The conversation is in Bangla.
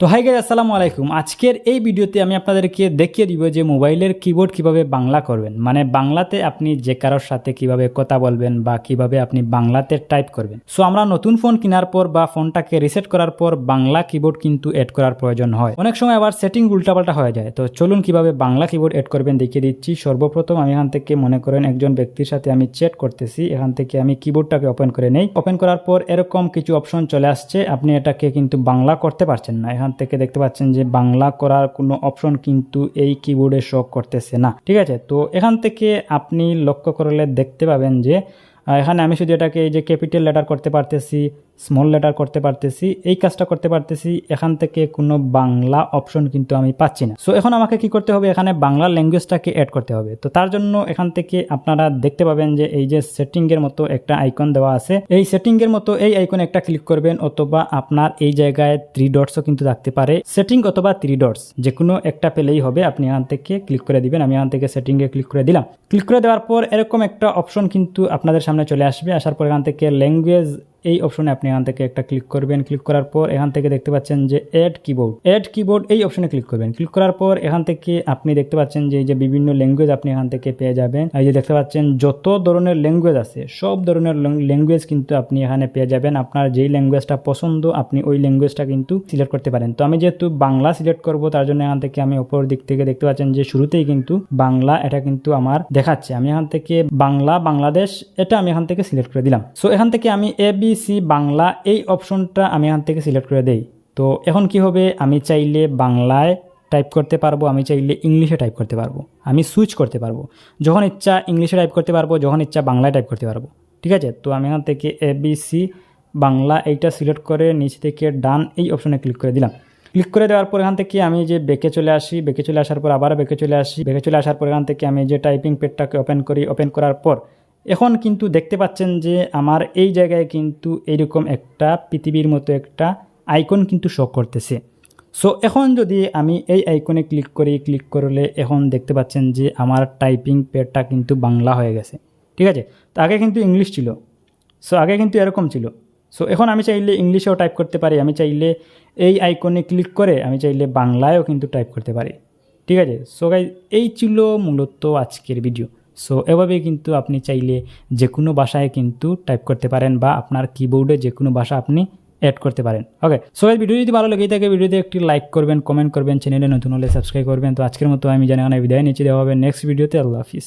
তো হাই গাইজ আসসালামু আলাইকুম। আজকের এই ভিডিওতে আমি আপনাদেরকে দেখিয়ে দিব যে মোবাইলের কিবোর্ড কীভাবে বাংলা করবেন। মানে বাংলাতে আপনি যে কারোর সাথে কীভাবে কথা বলবেন বা কীভাবে আপনি বাংলাতে টাইপ করবেন। সো আমরা নতুন ফোন কেনার পর বা ফোনটাকে রিসেট করার পর বাংলা কিবোর্ড কিন্তু এড করার প্রয়োজন হয়। অনেক সময় আবার সেটিং উল্টাপাল্টা হয়ে যায়। তো চলুন কীভাবে বাংলা কিবোর্ড এড করবেন দেখিয়ে দিচ্ছি। সর্বপ্রথম আমি এখান থেকে মনে করেন একজন ব্যক্তির সাথে আমি চ্যাট করতেছি। এখান থেকে আমি কিবোর্ডটাকে ওপেন করে নেই। ওপেন করার পর এরকম কিছু অপশন চলে আসছে। আপনি এটাকে কিন্তু বাংলা করতে পারছেন না। এখান থেকে দেখতে পাচ্ছেন যে বাংলা করার কোনো অপশন কিন্তু এই কিবোর্ডে শো করতেছে না। ঠিক আছে? তো এখান থেকে আপনি লক্ষ্য করলে দেখতে পাবেন যে এখানে আমি শুধু এটাকে এই যে ক্যাপিটাল লেটার করতে পারতেছি স্মল লেটার করতে পারতেছি, এই কাজটা করতে পারতেছি, এখান থেকে কোনো বাংলা অপশন কিন্তু আমি পাচ্ছি না। সো এখন আমাকে কি করতে হবে? এখানে বাংলা ল্যাঙ্গুয়েজটাকে অ্যাড করতে হবে। তো তার জন্য এখান থেকে আপনারা দেখতে পাবেন যে এই যে সেটিং এর মতো একটা আইকন দেওয়া আছে। এই সেটিং এর মতো এই আইকনে একটা ক্লিক করবেন অথবা আপনার এই জায়গায় থ্রি ডটসও কিন্তু থাকতে পারে। সেটিং অথবা থ্রি ডটস যে কোনো একটা পেলেই হবে। আপনি এখান থেকে ক্লিক করে দিবেন, আমি এখান থেকে সেটিং এ ক্লিক করে দিলাম। ক্লিক করে দেওয়ার পর এরকম একটা অপশন কিন্তু আপনাদের সামনে চলে আসবে। আসার পর এখান থেকে ল্যাঙ্গুয়েজ এই অপশনে আপনি এখান থেকে একটা ক্লিক করবেন। ক্লিক করার পর এখান থেকে দেখতে পাচ্ছেন যে অ্যাড কিবোর্ড অ্যাড কিবোর্ড এই অপশনে ক্লিক করবেন। ক্লিক করার পর এখান থেকে আপনি দেখতে পাচ্ছেন যে এই যে বিভিন্ন ল্যাঙ্গুয়েজ আপনি এখান থেকে পেয়ে যাবেন। এই যে দেখতে পাচ্ছেন যত ধরনের ল্যাঙ্গুয়েজ আছে, সব ধরনের ল্যাঙ্গুয়েজ কিন্তু আপনি এখানে পেয়ে যাবেন। আপনার যেই ল্যাঙ্গুয়েজটা পছন্দ, আপনি ওই ল্যাঙ্গুয়েজটা কিন্তু সিলেক্ট করতে পারেন। তো আমি যেহেতু বাংলা সিলেক্ট করব, তার জন্য এখান থেকে আমি ওপর দিক থেকে দেখতে পাচ্ছেন যে শুরুতেই কিন্তু বাংলা এটা কিন্তু আমার দেখাচ্ছে। আমি এখান থেকে বাংলা, বাংলাদেশ এটা আমি এখান থেকে সিলেক্ট করে দিলাম। সো এখান থেকে আমি এ বি সি বাংলা, এই অপশনটা আমি এখান থেকে সিলেক্ট করে দেই। তো এখন কি হবে? আমি চাইলে বাংলায় টাইপ করতে পারব, আমি চাইলে ইংলিশে টাইপ করতে পারব। আমি সুইচ করতে পারব। যখন ইচ্ছা ইংলিশে টাইপ করতে পারব, যখন ইচ্ছা বাংলায় টাইপ করতে পারব। ঠিক আছে? তো আমি এখান থেকে এ বি সি বাংলা এইটা সিলেক্ট করে নিচ থেকে ডান এই অপশনে ক্লিক করে দিলাম। ক্লিক করে দেওয়ার পর এখান থেকে আমি যে বেঁকে চলে আসি বেঁকে চলে আসার পর আবার বেঁকে চলে আসি। বেঁকে চলে আসার পর এখান থেকে আমি যে টাইপিং পেডটাকে ওপেন করি ওপেন করার পর এখন কিন্তু দেখতে পাচ্ছেন যে আমার এই জায়গায় কিন্তু এইরকম একটা পৃথিবীর মতো একটা আইকন কিন্তু শো করতেছে। সো এখন যদি আমি এই আইকনে ক্লিক করি, ক্লিক করলে এখন দেখতে পাচ্ছেন যে আমার টাইপিং পেডটা কিন্তু বাংলা হয়ে গেছে। ঠিক আছে? তো আগে কিন্তু ইংলিশ ছিল। সো আগে কিন্তু এরকম ছিল। সো এখন আমি চাইলে ইংলিশেও টাইপ করতে পারি। আমি চাইলে এই আইকনে ক্লিক করে আমি চাইলে বাংলায়ও কিন্তু টাইপ করতে পারি। ঠিক আছে? সো গাই এই ছিল মূলত আজকের ভিডিও। সো এভাবে কিন্তু আপনি চাইলে যে কোনো ভাষায় কিন্তু টাইপ করতে পারেন বা আপনার কিবোর্ডে যে কোনো ভাষা আপনি অ্যাড করতে পারেন। ওকে সো এই ভিডিও যদি ভালো লেগে থাকে ভিডিওতে একটি লাইক করবেন কমেন্ট করবেন চ্যানেলে নতুন হলে সাবস্ক্রাইব করবেন। তো আজকের মতো আমি জানি বিদায় নিচে দেওয়া হবে নেক্সট ভিডিওতে আল্লাহ হাফিজ।